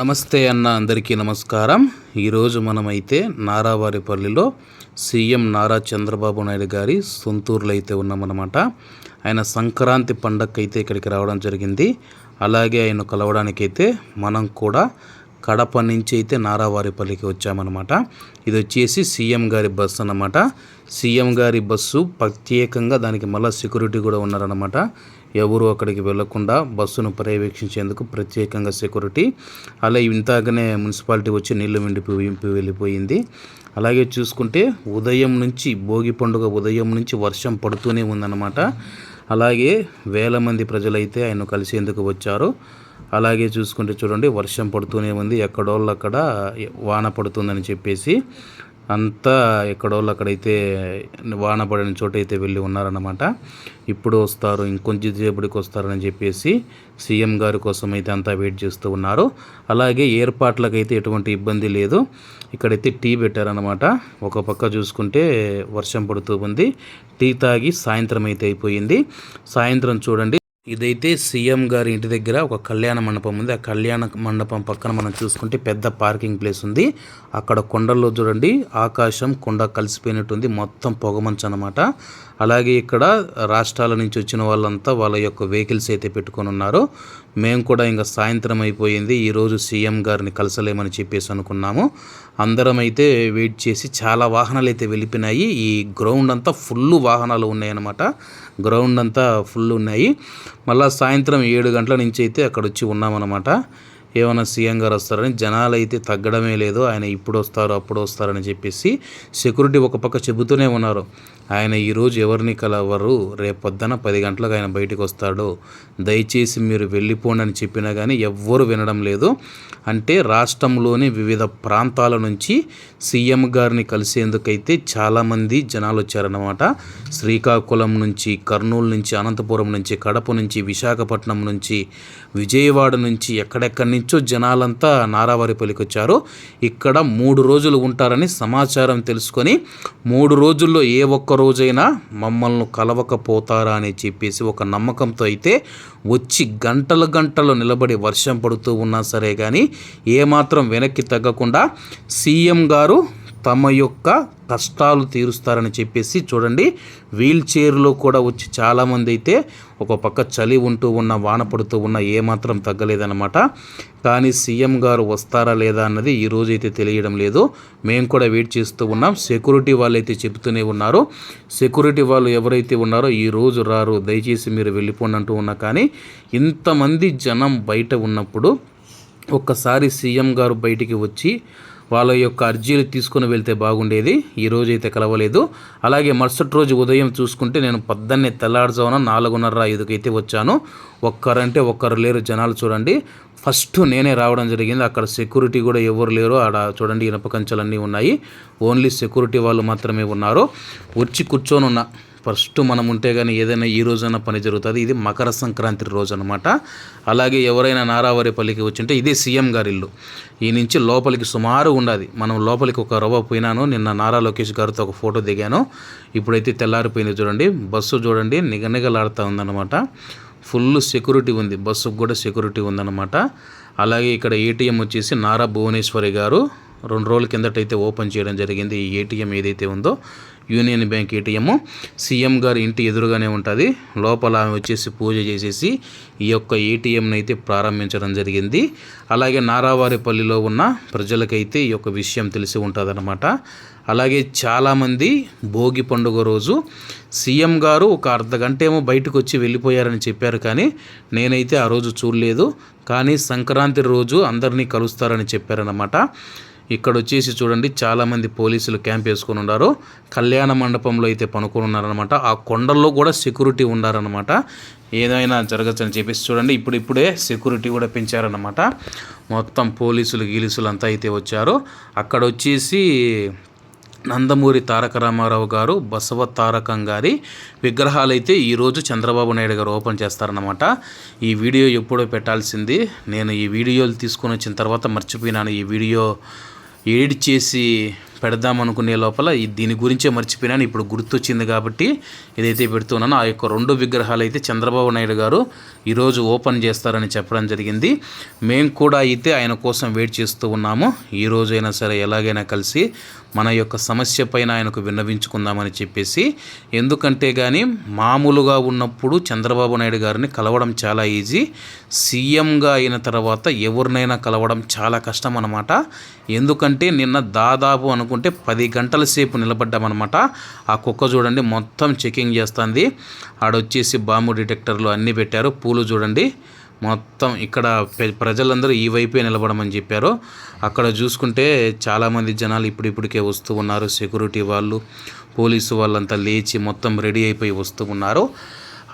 నమస్తే అన్న అందరికీ నమస్కారం. ఈరోజు మనమైతే నారావారిపల్లిలో సీఎం నారా చంద్రబాబు నాయుడు గారి సొంతూరులో అయితే ఉన్నామన్నమాట. ఆయన సంక్రాంతి పండగకి అయితే ఇక్కడికి రావడం జరిగింది. అలాగే ఆయన కలవడానికైతే మనం కూడా కడప నుంచి అయితే నారావారిపల్లికి వచ్చామన్నమాట. ఇది వచ్చేసి సీఎం గారి బస్సు అన్నమాట. సీఎం గారి బస్సు ప్రత్యేకంగా దానికి మళ్ళీ సెక్యూరిటీ కూడా ఉన్నారన్నమాట. ఎవరు అక్కడికి వెళ్ళకుండా బస్సును పర్యవేక్షించేందుకు ప్రత్యేకంగా సెక్యూరిటీ. అలా ఇంతగానే మున్సిపాలిటీ వచ్చి నీళ్ళు నిండిపోయి వెళ్ళిపోయింది. అలాగే చూసుకుంటే ఉదయం నుంచి భోగి పండుగ ఉదయం నుంచి వర్షం పడుతూనే ఉందన్నమాట. అలాగే వేల మంది ప్రజలైతే ఆయన కలిసేందుకు వచ్చారు. అలాగే చూసుకుంటే చూడండి వర్షం పడుతూనే ఉంది. ఎక్కడోళ్ళు అక్కడ వాన పడుతుందని చెప్పేసి అంతా ఎక్కడోళ్ళు అక్కడైతే వాన పడిన చోట అయితే వెళ్ళి ఉన్నారన్నమాట. ఇప్పుడు వస్తారు ఇంకొంచెం సేపటికి వస్తారని చెప్పేసి సీఎం గారి కోసం అయితే అంతా వెయిట్ చేస్తూ ఉన్నారు. అలాగే ఏర్పాట్లకైతే ఎటువంటి ఇబ్బంది లేదు. ఇక్కడైతే టీ పెట్టారనమాట ఒక పక్క చూసుకుంటే వర్షం పడుతూ ఉంది. టీ తాగి సాయంత్రం అయితే అయిపోయింది. సాయంత్రం చూడండి. ఇదైతే సీఎం గారి ఇంటి దగ్గర ఒక కళ్యాణ మండపం ఉంది. ఆ కళ్యాణ మండపం పక్కన మనం చూసుకుంటే పెద్ద పార్కింగ్ ప్లేస్ ఉంది. అక్కడ కొండల్లో చూడండి ఆకాశం కొండ కలిసిపోయినట్టుంది. మొత్తం పొగమంచు అనమాట అలాగే ఇక్కడ రాష్ట్రాల నుంచి వచ్చిన వాళ్ళంతా వాళ్ళ యొక్క వెహికల్స్ అయితే పెట్టుకొని ఉన్నారు. మేము కూడా ఇంకా సాయంత్రం అయిపోయింది. ఈరోజు సీఎం గారిని కలసలేమని చెప్పేసి అనుకున్నాము. అందరం అయితే వెయిట్ చేసి చాలా వాహనాలు అయితే వెళ్ళిపోయినాయి. ఈ గ్రౌండ్ అంతా ఫుల్ వాహనాలు ఉన్నాయన్నమాట. గ్రౌండ్ అంతా ఫుల్ ఉన్నాయి. మళ్ళీ సాయంత్రం ఏడు గంటల నుంచి అయితే అక్కడ వచ్చి ఉన్నామన్నమాట. ఏమైనా సీఎం గారు వస్తారని జనాలు అయితే తగ్గడమే లేదు. ఆయన ఇప్పుడు వస్తారు అప్పుడు వస్తారని చెప్పేసి సెక్యూరిటీ ఒక పక్క చెబుతూనే ఉన్నారు. ఆయన ఈరోజు ఎవరిని కలవరు? రేపు పొద్దున పది గంటలకు ఆయన బయటకు వస్తాడు దయచేసి మీరు వెళ్ళిపోండి అని చెప్పినా కానీ ఎవ్వరు వినడం లేదు. అంటే రాష్ట్రంలోని వివిధ ప్రాంతాల నుంచి సీఎం గారిని కలిసేందుకైతే చాలామంది జనాలు వచ్చారన్నమాట. శ్రీకాకుళం నుంచి కర్నూలు నుంచి అనంతపురం నుంచి కడప నుంచి విశాఖపట్నం నుంచి విజయవాడ నుంచి ఎక్కడెక్కడి నుంచో జనాలంతా నారావారిపల్లికి వచ్చారు ఇక్కడ మూడు రోజులు ఉంటారని సమాచారం తెలుసుకొని మూడు రోజుల్లో ఏ ఒక్క రోజైనా మమ్మల్ని కలవకపోతారా అని చెప్పేసి ఒక నమ్మకంతో అయితే వచ్చి గంటలు గంటలు నిలబడి వర్షం పడుతూ ఉన్నా సరే కానీ ఏమాత్రం వెనక్కి తగ్గకుండా సీఎం గారు తమ యొక్క కష్టాలు తీరుస్తారని చెప్పేసి చూడండి. వీల్ చైర్లో కూడా వచ్చి చాలామంది అయితే ఒక పక్క చలి ఉంటూ ఉన్న వాన పడుతూ ఉన్న ఏమాత్రం తగ్గలేదన్నమాట. కానీ సీఎం గారు వస్తారా లేదా అన్నది ఈ రోజు అయితే తెలియడం లేదు. మేము కూడా వెయిట్ చేస్తూ ఉన్నాం. సెక్యూరిటీ వాళ్ళు అయితే చెబుతూనే ఉన్నారు. సెక్యూరిటీ వాళ్ళు ఎవరైతే ఉన్నారో ఈ రోజు రారు. దయచేసి మీరు వెళ్ళిపోండి అంటూ ఉన్నా కానీ ఇంతమంది జనం బయట ఉన్నప్పుడు ఒక్కసారి సీఎం గారు బయటికి వచ్చి వాళ్ళ యొక్క అర్జీలు తీసుకుని వెళ్తే బాగుండేది. ఈ రోజు అయితే కలవలేదు. అలాగే మరుసటి రోజు ఉదయం చూసుకుంటే నేను పొద్దున్నే తెల్లారుజామున నాలుగున్నర ఐదుకైతే వచ్చాను. ఒక్కరంటే ఒక్కరు లేరు జనాలు చూడండి. ఫస్ట్ నేనే రావడం జరిగింది. అక్కడ సెక్యూరిటీ కూడా ఎవరు లేరు ఆడ చూడండి ఇనప కంచెలన్నీ ఉన్నాయి. ఓన్లీ సెక్యూరిటీ వాళ్ళు మాత్రమే ఉన్నారు. వచ్చి కూర్చొని ఉన్నా ఫస్ట్ మనం ఉంటే కానీ ఏదైనా ఈ రోజైనా పని జరుగుతుంది. ఇది మకర సంక్రాంతి రోజు అనమాట అలాగే ఎవరైనా నారావారిపల్లికి వచ్చింటే ఇదే సీఎం గారి ఇల్లు. ఈ నుంచి లోపలికి సుమారు ఉండాలి మనం లోపలికి ఒక రవ్వ పోయినాను నిన్న నారా లోకేష్ గారితో ఒక ఫోటో దిగాను. ఇప్పుడైతే తెల్లారిపోయింది చూడండి. బస్సు చూడండి నిగనిగలాడుతూ ఉందన్నమాట. ఫుల్ సెక్యూరిటీ ఉంది. బస్సుకు కూడా సెక్యూరిటీ ఉందన్నమాట. అలాగే ఇక్కడ ఏటీఎం వచ్చేసి నారా భువనేశ్వరి గారు. రెండు రోజుల కిందటైతే ఓపెన్ చేయడం జరిగింది. ఈ ఏటీఎం ఏదైతే ఉందో యూనియన్ బ్యాంక్ ఏటీఎం. సీఎం గారి ఇంటి ఎదురుగానే ఉంటుంది. లోపల ఆమె వచ్చేసి పూజ చేసేసి ఈ యొక్క ఏటీఎంని అయితే ప్రారంభించడం జరిగింది. అలాగే నారావారిపల్లిలో ఉన్న ప్రజలకైతే ఈ యొక్క విషయం తెలిసి ఉంటుందన్నమాట. అలాగే చాలామంది భోగి పండుగ రోజు సీఎం గారు ఒక అర్ధ గంట ఏమో బయటకు వచ్చి వెళ్ళిపోయారని చెప్పారు కానీ నేనైతే ఆ రోజు చూడలేదు. కానీ సంక్రాంతి రోజు అందరినీ కలుస్తారని చెప్పారనమాట ఇక్కడ వచ్చేసి చూడండి చాలామంది పోలీసులు క్యాంప్ వేసుకొని ఉన్నారు. కళ్యాణ మండపంలో అయితే పనుకొని ఉన్నారనమాట ఆ కొండల్లో కూడా సెక్యూరిటీ ఉండారనమాట ఏదైనా జరగచ్చని చెప్పేసి చూడండి ఇప్పుడు ఇప్పుడే సెక్యూరిటీ కూడా పెంచారనమాట మొత్తం పోలీసులు గీలీసులు అంతా అయితే వచ్చారు. అక్కడ వచ్చేసి నందమూరి తారక రామారావు గారు బసవ తారకం గారి విగ్రహాలు అయితే ఈరోజు చంద్రబాబు నాయుడు గారు ఓపెన్ చేస్తారనమాట ఈ వీడియో ఎప్పుడో పెట్టాల్సింది. నేను ఈ వీడియోలు తీసుకొని వచ్చిన తర్వాత మర్చిపోయినాను. ఈ వీడియో ఎడిట్ చేసి పెడదాం అనుకునే లోపల ఈ దీని గురించే మర్చిపోయినాను. ఇప్పుడు గుర్తొచ్చింది కాబట్టి ఇదైతే పెడుతున్నాను ఆ యొక్క రెండు విగ్రహాలు అయితే చంద్రబాబు నాయుడు గారు ఈరోజు ఓపెన్ చేస్తారని చెప్పడం జరిగింది. మేము కూడా అయితే ఆయన కోసం వెయిట్ చేస్తూ ఉన్నాము. ఈ రోజైనా సరే ఎలాగైనా కలిసి మన యొక్క సమస్య పైన ఆయనకు విన్నవించుకుందామని చెప్పేసి ఎందుకంటే కానీ మామూలుగా ఉన్నప్పుడు చంద్రబాబు నాయుడు గారిని కలవడం చాలా ఈజీ. సీఎంగా అయిన తర్వాత ఎవరినైనా కలవడం చాలా కష్టం అనమాట ఎందుకంటే నిన్న దాదాపు అనుకుంటే పది గంటల సేపు నిలబడ్డామన్నమాట. ఆ కుక్క చూడండి మొత్తం చెకింగ్ చేస్తుంది. ఆడొచ్చేసి బాంబు డిటెక్టర్లు అన్నీ పెట్టారు. పూలు చూడండి. మొత్తం ఇక్కడ ప్రజలందరూ ఈ వైపే నిలబడమని చెప్పారు. అక్కడ చూసుకుంటే చాలామంది జనాలు ఇప్పుడిప్పుడికే వస్తూ ఉన్నారు. సెక్యూరిటీ వాళ్ళు పోలీసు వాళ్ళంతా లేచి మొత్తం రెడీ అయిపోయి వస్తూ ఉన్నారు.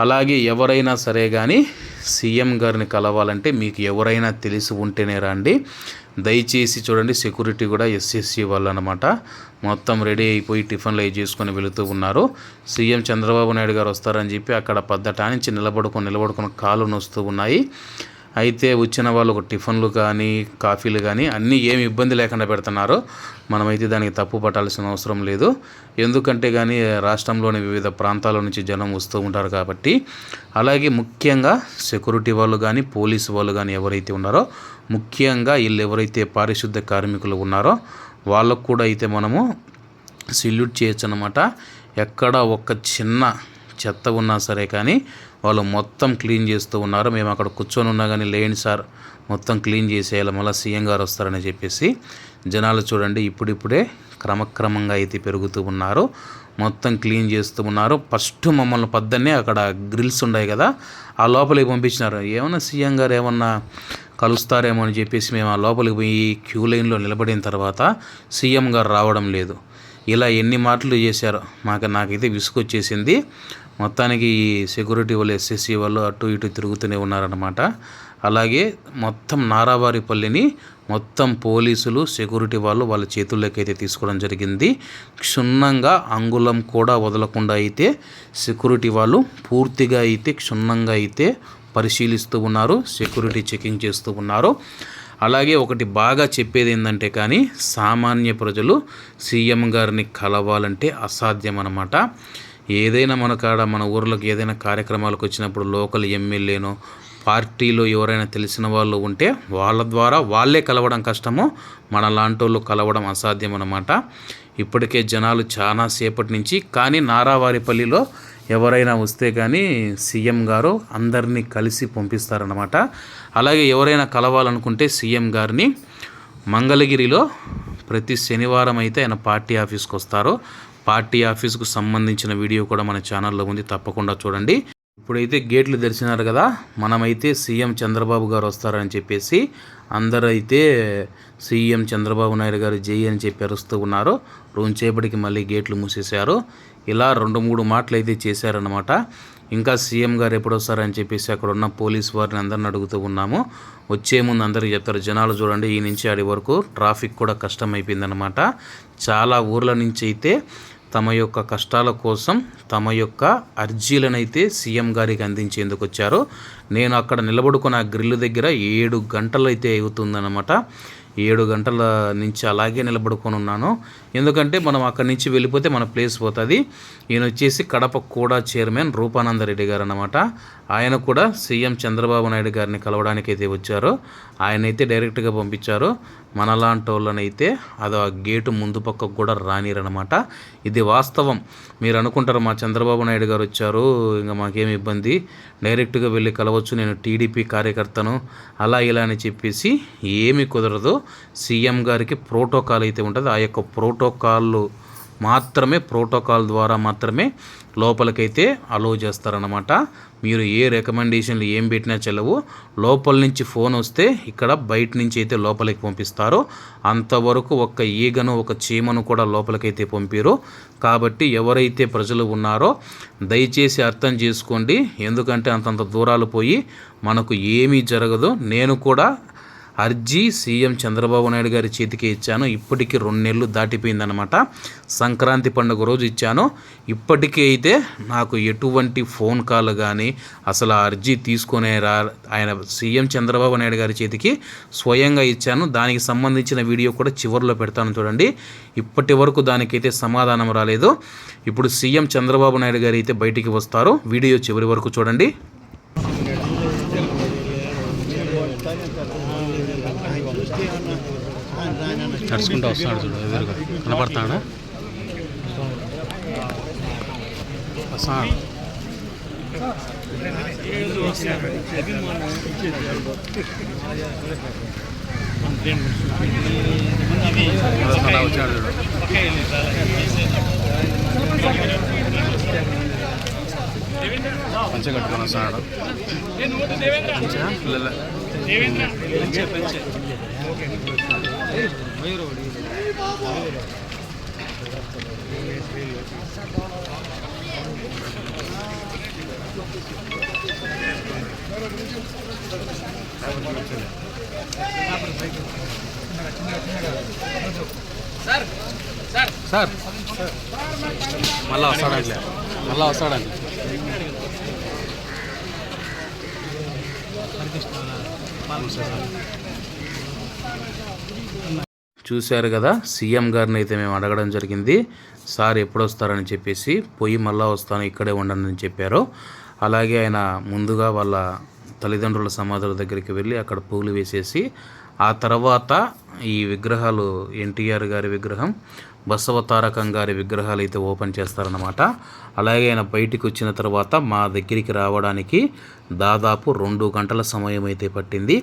అలాగే ఎవరైనా సరే కానీ సీఎం గారిని కలవాలంటే మీకు ఎవరైనా తెలిసి ఉంటేనే రండి. దయచేసి చూడండి సెక్యూరిటీ కూడా ఎస్ఎస్సి వాళ్ళు అనమాట మొత్తం రెడీ అయిపోయి టిఫిన్లు అవి చేసుకొని వెళుతూ ఉన్నారు. సీఎం చంద్రబాబు నాయుడు గారు వస్తారని చెప్పి అక్కడ పద్దటా నుంచి నిలబడుకొని నిలబడుకొని కాలు నొస్తూ ఉన్నాయి. అయితే వచ్చిన వాళ్ళు ఒక టిఫిన్లు కానీ కాఫీలు కానీ అన్నీ ఏమి ఇబ్బంది లేకుండా పెడుతున్నారు. మనమైతే దానికి తప్పు పట్టాల్సిన అవసరం లేదు. ఎందుకంటే కానీ రాష్ట్రంలోని వివిధ ప్రాంతాల నుంచి జనం వస్తూ ఉంటారు కాబట్టి అలాగే ముఖ్యంగా సెక్యూరిటీ వాళ్ళు కానీ పోలీసు వాళ్ళు కానీ ఎవరైతే ఉన్నారో ముఖ్యంగా వీళ్ళు ఎవరైతే పారిశుద్ధ కార్మికులు ఉన్నారో వాళ్ళకు కూడా అయితే మనము సెల్యూట్ చేయొచ్చు అనమాట ఎక్కడ ఒక చిన్న చెత్త ఉన్నా సరే కానీ వాళ్ళు మొత్తం క్లీన్ చేస్తూ ఉన్నారు. మేము అక్కడ కూర్చొని ఉన్నా కానీ లేండి సార్. మొత్తం క్లీన్ చేసేయాలి. మళ్ళీ సీఎం గారు వస్తారని చెప్పేసి జనాలు చూడండి. ఇప్పుడిప్పుడే క్రమక్రమంగా అయితే పెరుగుతూ ఉన్నారు. మొత్తం క్లీన్ చేస్తూ ఉన్నారు. ఫస్ట్ మమ్మల్ని పద్దన్నే అక్కడ గ్రిల్స్ ఉన్నాయి కదా ఆ లోపలికి పంపించినారు. ఏమన్నా సీఎం గారు ఏమన్నా కలుస్తారేమో అని చెప్పేసి మేము ఆ లోపలికి పోయి క్యూ లైన్లో నిలబడిన తర్వాత సీఎం గారు రావడం లేదు. ఇలా ఎన్ని మాటలు చేశారు మాకు నాకైతే విసుగొచ్చేసింది. మొత్తానికి ఈ సెక్యూరిటీ వాళ్ళు ఎస్ఎస్సి వాళ్ళు అటు ఇటు తిరుగుతూనే ఉన్నారన్నమాట. అలాగే మొత్తం నారావారిపల్లిని మొత్తం పోలీసులు సెక్యూరిటీ వాళ్ళు వాళ్ళ చేతుల్లోకి అయితే తీసుకోవడం జరిగింది. క్షుణ్ణంగా అంగుళం కూడా వదలకుండా అయితే సెక్యూరిటీ వాళ్ళు పూర్తిగా అయితే క్షుణ్ణంగా అయితే పరిశీలిస్తూ ఉన్నారు సెక్యూరిటీ చెకింగ్ చేస్తూ ఉన్నారు. అలాగే ఒకటి బాగా చెప్పేది ఏంటంటే కానీ సామాన్య ప్రజలు సీఎం గారిని కలవాలంటే అసాధ్యం అన్నమాట ఏదైనా మన కాడ మన ఊర్లోకి ఏదైనా కార్యక్రమాలకు వచ్చినప్పుడు లోకల్ ఎమ్మెల్యేనో పార్టీలో ఎవరైనా తెలిసిన వాళ్ళు ఉంటే వాళ్ళ ద్వారా వాళ్ళే కలవడం కష్టము. మన లాంటోళ్ళు కలవడం అసాధ్యం అన్నమాట. ఇప్పటికే జనాలు చాలా సేపటి నుంచి కానీ నారావారిపల్లిలో ఎవరైనా వస్తే కానీ సీఎం గారు అందరినీ కలిసి పంపిస్తారన్నమాట. అలాగే ఎవరైనా కలవాలనుకుంటే సీఎం గారిని మంగళగిరిలో ప్రతి శనివారం అయితే ఆయన పార్టీ ఆఫీస్కి వస్తారు. పార్టీ ఆఫీస్కు సంబంధించిన వీడియో కూడా మన ఛానల్లో ఉంది. తప్పకుండా చూడండి. ఇప్పుడైతే గేట్లు తెరిచినారు కదా. మనమైతే సీఎం చంద్రబాబు గారు వస్తారని చెప్పేసి అందరూ అయితే సీఎం చంద్రబాబు నాయుడు గారు జై అని చెప్పి అరుస్తూ ఉన్నారు. రోజుసేపటికి మళ్ళీ గేట్లు మూసేశారు. ఇలా రెండు మూడు మాటలు అయితే చేశారనమాట ఇంకా సీఎం గారు ఎప్పుడు వస్తారని చెప్పేసి అక్కడ ఉన్న పోలీస్ వారిని అందరిని అడుగుతూ ఉన్నాము. వచ్చే ముందు అందరికీ చెప్తారు జనాలు చూడండి ఈ నుంచి ఆడి వరకు ట్రాఫిక్ కూడా కష్టం అయిపోయిందనమాట చాలా ఊర్ల నుంచి అయితే తమ యొక్క కష్టాల కోసం తమ యొక్క అర్జీలనైతే సీఎం గారికి అందించేందుకు వచ్చారు. నేను అక్కడ నిలబడుకున్న ఆ గ్రిల్ దగ్గర ఏడు గంటలైతే అవుతుందన్నమాట. ఏడు గంటల నుంచి అలాగే నిలబడుకొని ఉన్నాను. ఎందుకంటే మనం అక్కడి నుంచి వెళ్ళిపోతే మన ప్లేస్ పోతుంది. ఈయన వచ్చేసి కడప కూడా చైర్మన్ రూపానందరెడ్డి గారు అన్నమాట. ఆయన కూడా సీఎం చంద్రబాబు నాయుడు గారిని కలవడానికి అయితే వచ్చారు. ఆయన అయితే డైరెక్ట్గా పంపించారు. మనలాంటి వాళ్ళనైతే అది ఆ గేటు ముందు పక్కకు కూడా రానిరనమాట ఇది వాస్తవం. మీరు అనుకుంటారు మా చంద్రబాబు నాయుడు గారు వచ్చారు ఇంకా మాకేం ఇబ్బంది. డైరెక్ట్గా వెళ్ళి కలవచ్చు. నేను టీడీపీ కార్యకర్తను. అలా ఇలా అని చెప్పేసి ఏమీ కుదరదు. సీఎం గారికి ప్రోటోకాల్ అయితే ఉంటుంది. ఆ యొక్క ప్రోటోకాల్ మాత్రమే ప్రోటోకాల్ ద్వారా మాత్రమే లోపలికైతే అలో చేస్తారనమాట మీరు ఏ రికమెండేషన్లు ఏం పెట్టినా చెల్లవు. లోపల నుంచి ఫోన్ వస్తే ఇక్కడ బయట నుంచి అయితే లోపలికి పంపిస్తారు. అంతవరకు ఒక్క ఈగను ఒక చీమను కూడా లోపలికైతే పంపారు. కాబట్టి ఎవరైతే ప్రజలు ఉన్నారో దయచేసి అర్థం చేసుకోండి. ఎందుకంటే అంతంత దూరాలు పోయి మనకు ఏమీ జరగదు. నేను కూడా అర్జీ సీఎం చంద్రబాబు నాయుడు గారి చేతికి ఇచ్చాను. ఇప్పటికీ రెండు నెలలు దాటిపోయిందనమాట సంక్రాంతి పండుగ రోజు ఇచ్చాను. ఇప్పటికీ అయితే నాకు ఎటువంటి ఫోన్ కాల్ కానీ అసలు ఆ అర్జీ తీసుకునే రా ఆయన సీఎం చంద్రబాబు నాయుడు గారి చేతికి స్వయంగా ఇచ్చాను. దానికి సంబంధించిన వీడియో కూడా చివరిలో పెడతాను చూడండి. ఇప్పటి వరకు దానికైతే సమాధానం రాలేదు. ఇప్పుడు సీఎం చంద్రబాబు నాయుడు గారు అయితే బయటికి వస్తారు. వీడియో చివరి వరకు చూడండి. నడుచుకుంటూ వస్తున్నాడు చూడు ఎదురుగా కనపడతాడా వస్తున్నాడు అలా వచ్చాడు చూడు. మంచిగా కట్టుకొని వస్తున్నాడు మంచిగా? లే- లే. సార్ మళ్ళా వస్తాడండి మళ్ళా వస్తాడండి చూశారు కదా సీఎం గారిని అయితే మేము అడగడం జరిగింది. సార్ ఎప్పుడు వస్తారని చెప్పేసి పోయి మళ్ళా వస్తాను ఇక్కడే ఉండను అని చెప్పారు. అలాగే ఆయన ముందుగా వాళ్ళ తల్లిదండ్రుల సమాధుల దగ్గరికి వెళ్ళి అక్కడ పూలు వేసేసి ఆ తర్వాత ఈ విగ్రహాలు ఎన్టీఆర్ గారి విగ్రహం బసవ తారకం గారి విగ్రహాలు అయితే ఓపెన్ చేస్తారనమాట అలాగే ఆయన బయటికి వచ్చిన తర్వాత మా దగ్గరికి రావడానికి దాదాపు రెండు గంటల సమయం అయితే పట్టింది.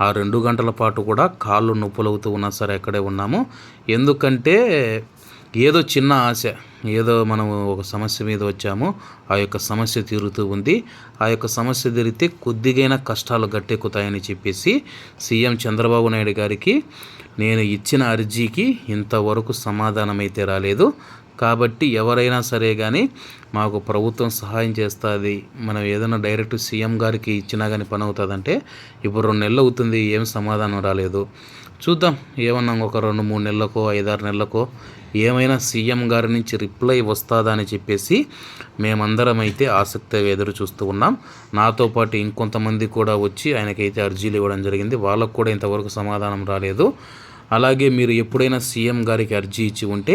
ఆ రెండు గంటల పాటు కూడా కాళ్ళు నొప్పులవుతూ ఉన్నా సరే అక్కడే ఉన్నాము. ఎందుకంటే ఏదో చిన్న ఆశ ఏదో మనము ఒక సమస్య మీద వచ్చాము ఆ యొక్క సమస్య తీరుతూ ఉంది. ఆ యొక్క సమస్య తీరితే కొద్దిగైనా కష్టాలు గట్టెక్కుతాయని చెప్పేసి సీఎం చంద్రబాబు నాయుడు గారికి నేను ఇచ్చిన అర్జీకి ఇంతవరకు సమాధానం అయితే రాలేదు. కాబట్టి ఎవరైనా సరే కానీ మాకు ప్రభుత్వం సహాయం చేస్తుంది. మనం ఏదైనా డైరెక్ట్ సీఎం గారికి ఇచ్చినా కానీ పని అవుతుందంటే ఇప్పుడు రెండు నెలలు అవుతుంది ఏం సమాధానం రాలేదు. చూద్దాం ఏమన్నా ఒక రెండు మూడు నెలలకో ఐదారు నెలలకో ఏమైనా సీఎం గారి నుంచి రిప్లై వస్తుందా అని చెప్పేసి మేమందరం అయితే ఆసక్తిగా ఎదురు చూస్తూ ఉన్నాం. నాతో పాటు ఇంకొంతమంది కూడా వచ్చి ఆయనకైతే అర్జీలు ఇవ్వడం జరిగింది. వాళ్ళకు కూడా ఇంతవరకు సమాధానం రాలేదు. అలాగే మీరు ఎప్పుడైనా సీఎం గారికి అర్జీ ఇచ్చి ఉంటే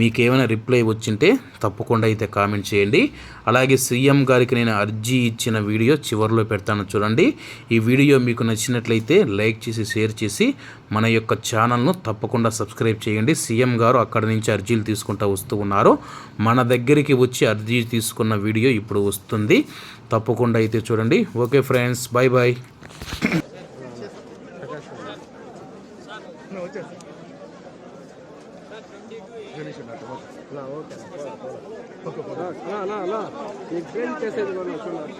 మీకు ఏమైనా రిప్లై వచ్చింటే తప్పకుండా అయితే కామెంట్ చేయండి. అలాగే సీఎం గారికి నేను అర్జీ ఇచ్చిన వీడియో చివరిలో పెడతాను చూడండి. ఈ వీడియో మీకు నచ్చినట్లయితే లైక్ చేసి షేర్ చేసి మన యొక్క ఛానల్ను తప్పకుండా సబ్స్క్రైబ్ చేయండి. సీఎం గారు అక్కడి నుంచి అర్జీలు తీసుకుంటూ వస్తూ ఉన్నారు. మన దగ్గరికి వచ్చి అర్జీ తీసుకున్న వీడియో ఇప్పుడు వస్తుంది. తప్పకుండా అయితే చూడండి. Okay friends bye bye muchas. ఇబ్బంది చేసేది మనం చూడాలి